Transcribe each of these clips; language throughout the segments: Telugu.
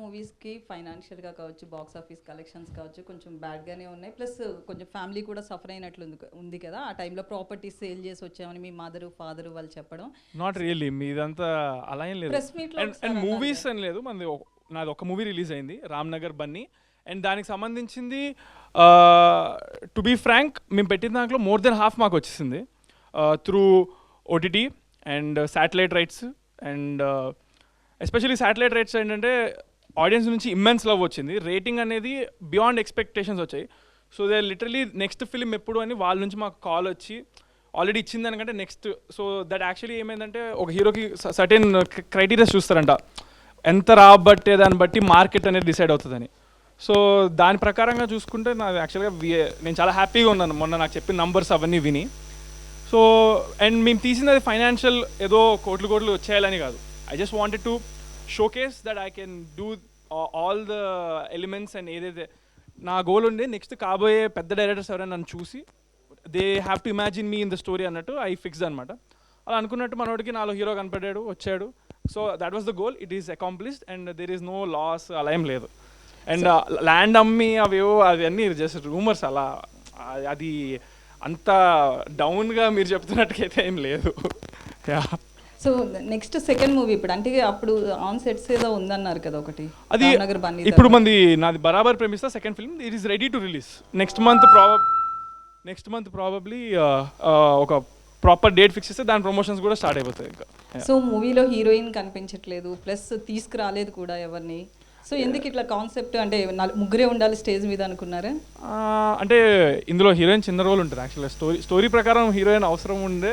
మూవీస్కి ఫైనాన్షియల్గా కావచ్చు బాక్స్ ఆఫీస్ కలెక్షన్స్ కావచ్చు కొంచెం బ్యాడ్గానే ఉన్నాయి. ప్లస్ కొంచెం ఫ్యామిలీ కూడా సఫర్ అయినట్లు ఉంది కదా. ఆ టైంలో ప్రాపర్టీస్ సేల్ చేసి వచ్చామని మీ మదరు ఫాదరు వాళ్ళు చెప్పడం. నాట్ రియల్లీ మీదంతా అలా ఏం లేదు. అండ్ అన్నారు మూవీస్ అని లేదు. మనది నాది ఒక మూవీ రిలీజ్ అయింది రామ్నగర్ బన్నీ అండ్ దానికి సంబంధించింది టు బీ ఫ్రాంక్ మేము పెట్టిన దాంట్లో మోర్ దెన్ హాఫ్ మాకు వచ్చేసింది. Through OTT and satellite rights and especially satellite rights ఏంటంటే ఆడియన్స్ నుంచి ఇమ్మెన్స్ లవ్ వచ్చింది. రేటింగ్ అనేది బియాండ్ ఎక్స్పెక్టేషన్స్ వచ్చాయి. So they literally next film ఎప్పుడు అని వాళ్ళ నుంచి మాకు కాల్ వచ్చి ఆల్రెడీ ఇచ్చింది దానికంటే నెక్స్ట్ సో దట్ యాక్చువల్లీ ఏమైందంటే ఒక హీరోకి సర్టెన్ క్రైటీరియాస్ చూస్తారంట. ఎంత రాబట్టే దాన్ని బట్టి మార్కెట్ అనేది డిసైడ్ అవుతుందని. సో దాని ప్రకారంగా చూసుకుంటే నా యాక్చువల్గా నేను చాలా హ్యాపీగా ఉన్నాను. మొన్న నాకు చెప్పిన నంబర్స్ అవన్నీ విని. సో అండ్ మేము తీసినది ఫైనాన్షియల్ ఏదో కోట్లు కోట్లు వచ్చేయాలని కాదు. I just wanted to showcase that I can do all the elements and ఏదైతే నా గోల్ ఉండే నెక్స్ట్ కాబోయే పెద్ద డైరెక్టర్స్ ఎవరైనా నన్ను చూసి they have to imagine me in the story అన్నట్టు ఐ ఫిక్స్ అనమాట అలా అనుకున్నట్టు మనోడికి నాలో హీరో కనపడ్డాడు వచ్చాడు. So that was the goal it is accomplished and there is no loss అలా ఏం లేదు. అండ్ ల్యాండ్ అమ్మి అవేవో అవన్నీ జస్ట్ రూమర్స్ అలా అది అంత డౌన్గా మీరు చెప్తున్నట్టుకైతే ఏం లేదు. Yeah so next second movie ఇప్పుడు అంటే అప్పుడు ఆన్ సెట్స్ ఏదో ఉందన్నారు కదా ఒకటి అది ఇప్పుడు మంది నాది Barabar Premistha second film it is ready to release next month prob next month probably ఒక ప్రాపర్ డేట్ ఫిక్స్ చేస్తే దాని ప్రమోషన్స్ కూడా స్టార్ట్ అయిపోతాయి ఇంకా. సో మూవీలో హీరోయిన్ కనిపించట్లేదు ప్లస్ తీసుకురాలేదు కూడా ఎవరిని. సో ఎందుకు ఇట్లా కాన్సెప్ట్ అంటే ముగ్గురే ఉండాలి స్టేజ్ మీద అనుకున్నారా? అంటే ఇందులో హీరోయిన్ చిన్న రోల్ ఉంటుంది యాక్చువల్గా స్టోరీ స్టోరీ ప్రకారం హీరోయిన్ అవసరం ఉండే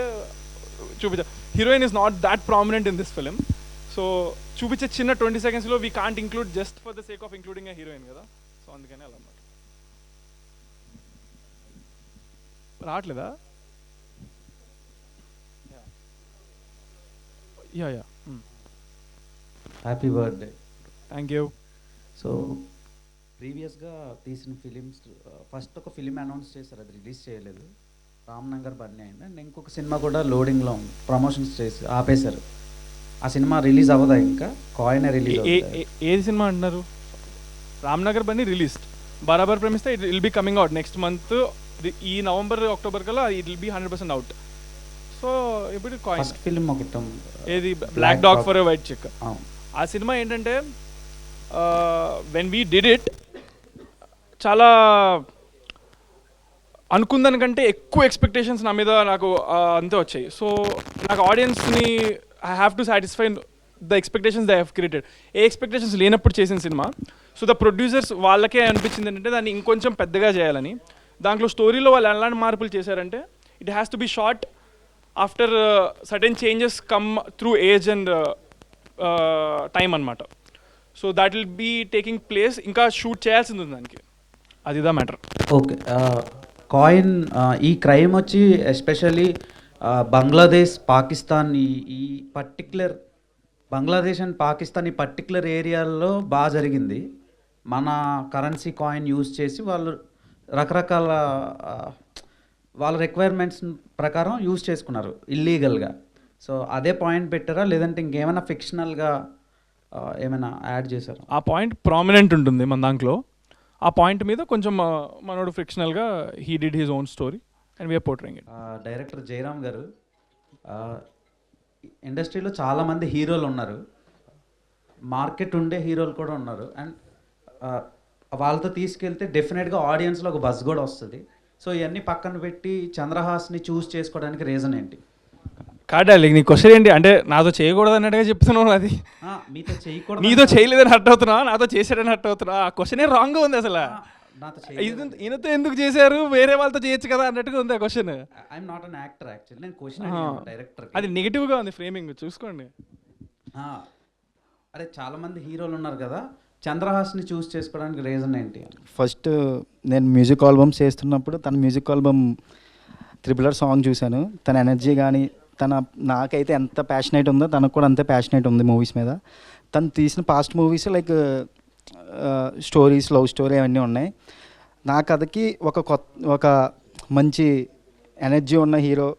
చూపించ heroine is not that prominent in this film so చూపించే చిన్న ట్వంటీ సెకండ్స్లో we can't include just for the sake of including a heroine కదా? సో అందుకని అలా అన్నమాట. రావట్లేదా? Yeah yeah happy birthday thank you so ప్రీవియస్గా తీసిన ఫిలిమ్స్ ఫస్ట్ ఒక ఫిలిం అనౌన్స్ చేశారు అది రిలీజ్ చేయలేదు. రామ్నగర్ బన్నీ అయింది. అండ్ ఇంకొక సినిమా కూడా లోడింగ్లో ఉంది. ప్రమోషన్స్ చేసి ఆపేశారు. ఆ సినిమా రిలీజ్ అవ్వదా ఇంకా? కాయిన్ రిలీజ్ ఏది సినిమా అంటున్నారు? Ramnagar Bunny released. Barabar Premisthe it will be coming out next month ఈ నవంబర్ అక్టోబర్ కల్లా it will be hundred percent out so ఇప్పుడు కాయిన్. ఫస్ట్ ఫిలిం ఒకటి. ఏది? Black dog. For white check. ఆ సినిమా ఏంటంటే వెన్ వీ డిడ్ ఇట్ చాలా అనుకున్న దానికంటే ఎక్కువ ఎక్స్పెక్టేషన్స్ నా మీద నాకు అంతే వచ్చాయి. సో నాకు ఆడియన్స్ని I have to satisfy the expectations they have created a expectations లేనప్పుడు చేసిన సినిమా సో ద ప్రొడ్యూసర్స్ వాళ్ళకే అనిపించింది ఏంటంటే దాన్ని ఇంకొంచెం పెద్దగా చేయాలని. దాంట్లో స్టోరీలో వాళ్ళు ఎలాంటి మార్పులు చేశారంటే it has to be short after certain changes come through age and time అనమాట so that will be taking place ఇంకా షూట్ చేయాల్సింది ఉంది దానికి. అది the matter. Okay uh, coin ఈ క్రైమ్ వచ్చి ఎస్పెషల్లీ బంగ్లాదేశ్ పాకిస్తాన్ ఈ ఈ పర్టిక్యులర్ బంగ్లాదేశ్ అండ్ పాకిస్తాన్ ఈ పర్టిక్యులర్ ఏరియాల్లో బాగా జరిగింది. మన కరెన్సీ కాయిన్ యూజ్ చేసి వాళ్ళు రకరకాల వాళ్ళ రిక్వైర్మెంట్స్ ప్రకారం యూజ్ చేసుకున్నారు ఇల్లీగల్గా. సో అదే పాయింట్ పెట్టారా? లేదంటే ఇంకేమైనా ఫిక్షనల్గా ఏమైనా యాడ్ చేశారు? ఆ పాయింట్ ప్రామినెంట్ ఉంటుంది మన దాంట్లో. ఆ పాయింట్ మీద కొంచెం మనోడు ఫ్రిక్షనల్గా he did his own story and we are portraying it director Jayaram గారు ఇండస్ట్రీలో చాలామంది హీరోలు ఉన్నారు. మార్కెట్ ఉండే హీరోలు కూడా ఉన్నారు. అండ్ వాళ్ళతో తీసుకెళ్తే డెఫినెట్గా ఆడియన్స్లో ఒక బస్ కూడా వస్తుంది. సో ఇవన్నీ పక్కన పెట్టి చంద్రహాస్ని చూస్ చేసుకోవడానికి రీజన్ ఏంటి? కాడాలి నీ క్వశ్చన్ ఏంటి? అంటే నాతో చేయకూడదు అన్నట్టుగా చెప్తున్నావు అది. ఆ, మీతో చేయకూడదు నీతో చేయలేదని హర్ట్ అవుతున్నా నాతో చేశాడని హర్ట్ అవుతున్నా ఆ క్వశ్చనే రాంగ్గా ఉంది అసలు. ఈయనతో ఎందుకు చేశారు? వేరే వాళ్ళతో చేయొచ్చు కదా అన్నట్టుగా ఉంది ఆ question I'm not an actor actually నేను క్వశ్చన్. డైరెక్టర్ అది నెగిటివ్గా ఉంది ఫ్రేమింగ్ చూసుకోండి. ఆ, అరే చాలా మంది హీరోలు ఉన్నారు కదా. చంద్రహాస్ని చూస్ చేసుకోవడానికి రీజన్ ఏంటి? ఫస్ట్ నేను మ్యూజిక్ ఆల్బమ్స్ చేస్తున్నప్పుడు తన మ్యూజిక్ ఆల్బమ్ త్రిబులర్ సాంగ్ చూశాను. తన ఎనర్జీ కానీ తన నాకైతే ఎంత ప్యాషనేట్ ఉందో తనకు కూడా అంతే ప్యాషనేట్ ఉంది మూవీస్ మీద. తను తీసిన past movies like stories love story అవన్నీ ఉన్నాయి. నా కథకి ఒక కొత్త ఒక మంచి ఎనర్జీ ఉన్న హీరో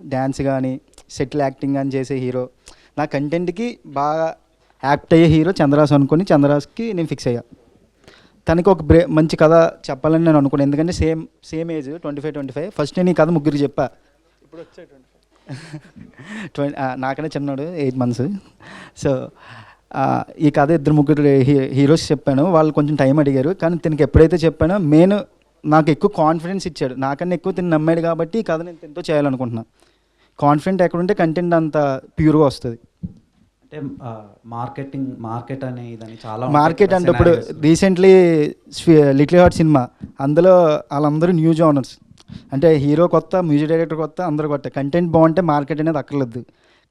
డ్యాన్స్ కానీ సెటిల్ యాక్టింగ్ కానీ చేసే హీరో నా కంటెంట్కి బాగా యాక్ట్ అయ్యే హీరో చంద్రాస్ అనుకుని చంద్రాస్కి నేను ఫిక్స్ అయ్యా. తనకి ఒక బ్రే మంచి కథ చెప్పాలని నేను అనుకున్నాను ఎందుకంటే same same age twenty five twenty five first నేను ఈ కథ ముగ్గురికి చెప్పా. ఇప్పుడు వచ్చేటువంటి ట్వంటీ నాకనే చిన్నాడు ఎయిట్ మంత్స్ సో ఈ కథ ఇద్దరు ముగ్గురు హీ- హీరోస్ చెప్పాను. వాళ్ళు కొంచెం టైం అడిగారు. కానీ తినకి ఎప్పుడైతే చెప్పానో మెయిన్ నాకు ఎక్కువ కాన్ఫిడెన్స్ ఇచ్చాడు. నాకన్నా ఎక్కువ తిని నమ్మాడు కాబట్టి ఈ కథ నేను తింటూ చేయాలనుకుంటున్నా. కాన్ఫిడెంట్ ఎక్కడుంటే కంటెంట్ అంత ప్యూర్గా వస్తుంది. అంటే మార్కెటింగ్ మార్కెట్ అనే ఇదని చాలా మార్కెట్ అంటే ఇప్పుడు రీసెంట్లీ లిటిల్ హార్ట్ సినిమా అందులో వాళ్ళందరూ న్యూ జానర్స్. అంటే హీరో కొత్త మ్యూజిక్ డైరెక్టర్ కొత్త అందరూ కొత్త. కంటెంట్ బాగుంటే మార్కెట్ అనేది అక్కర్లేదు.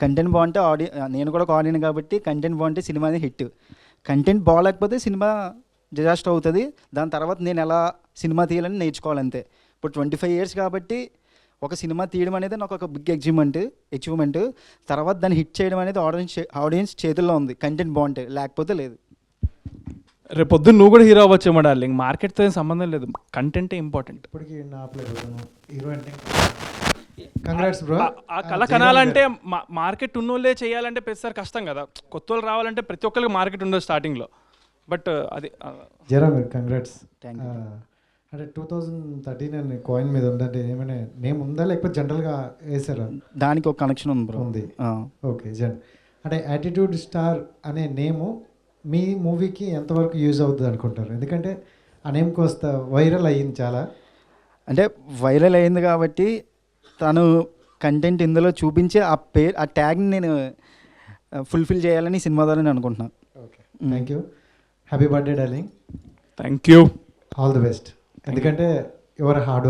కంటెంట్ బాగుంటే ఆడి నేను కూడా ఒక ఆడియన్ కాబట్టి కంటెంట్ బాగుంటే సినిమా అనేది హిట్. కంటెంట్ బాగాలేకపోతే సినిమా డిజాస్టర్ అవుతుంది. దాని తర్వాత నేను ఎలా సినిమా తీయాలని నేర్చుకోవాలంతే. ఇప్పుడు ట్వంటీ ఫైవ్ ఇయర్స్ కాబట్టి ఒక సినిమా తీయడం అనేది నాకు ఒక బిగ్ అచీవ్మెంట్ అచీవ్మెంట్. తర్వాత దాన్ని హిట్ చేయడం అనేది ఆడియన్స్ ఆడియన్స్ చేతుల్లో ఉంది. కంటెంట్ బాగుంటే లేకపోతే లేదు. రేపు పొద్దున్న నువ్వు కూడా హీరో అవ్వచ్చేమో డార్లింగ్. మార్కెట్తో ఏం సంబంధం లేదు. కంటెంటే ఇంపార్టెంట్ ఇప్పటికి నా ప్లేదు హీరో అంటే కంగ్రాట్స్ బ్రో ఆ- కళ కనాలంటే మా- మార్కెట్ ఉన్నోళ్ళే చేయాలంటే ప్రతిసారి కష్టం కదా. కొత్త వాళ్ళు రావాలంటే ప్రతి ఒక్కరికి మార్కెట్ ఉండదు స్టార్టింగ్లో బట్ అది జరా మీరు కంగ్రాట్స్. అంటే టూ థౌజండ్ థర్టీన్ అని కాయిన్ మీద ఉందంటే ఏమైనా నేమ్ ఉందా? లేకపోతే జనరల్గా వేసారా దానికి ఒక కనెక్షన్ ఉంది బ్రో ఉంది. ఓకే జన్. అంటే యాటిట్యూడ్ స్టార్ అనే నేము మీ మూవీకి ఎంతవరకు యూజ్ అవుతుంది అనుకుంటారు? ఎందుకంటే ఆ నేమ్కి వస్తా వైరల్ అయ్యింది చాలా. అంటే వైరల్ అయింది కాబట్టి తను కంటెంట్ ఇందులో చూపించి ఆ పేరు ఆ ట్యాగ్ని నేను ఫుల్ఫిల్ చేయాలని సినిమా ద్వారా నేను అనుకుంటున్నాను okay. Thank you happy birthday darling thank you all the best ఎందుకంటే యువర్ హార్డ్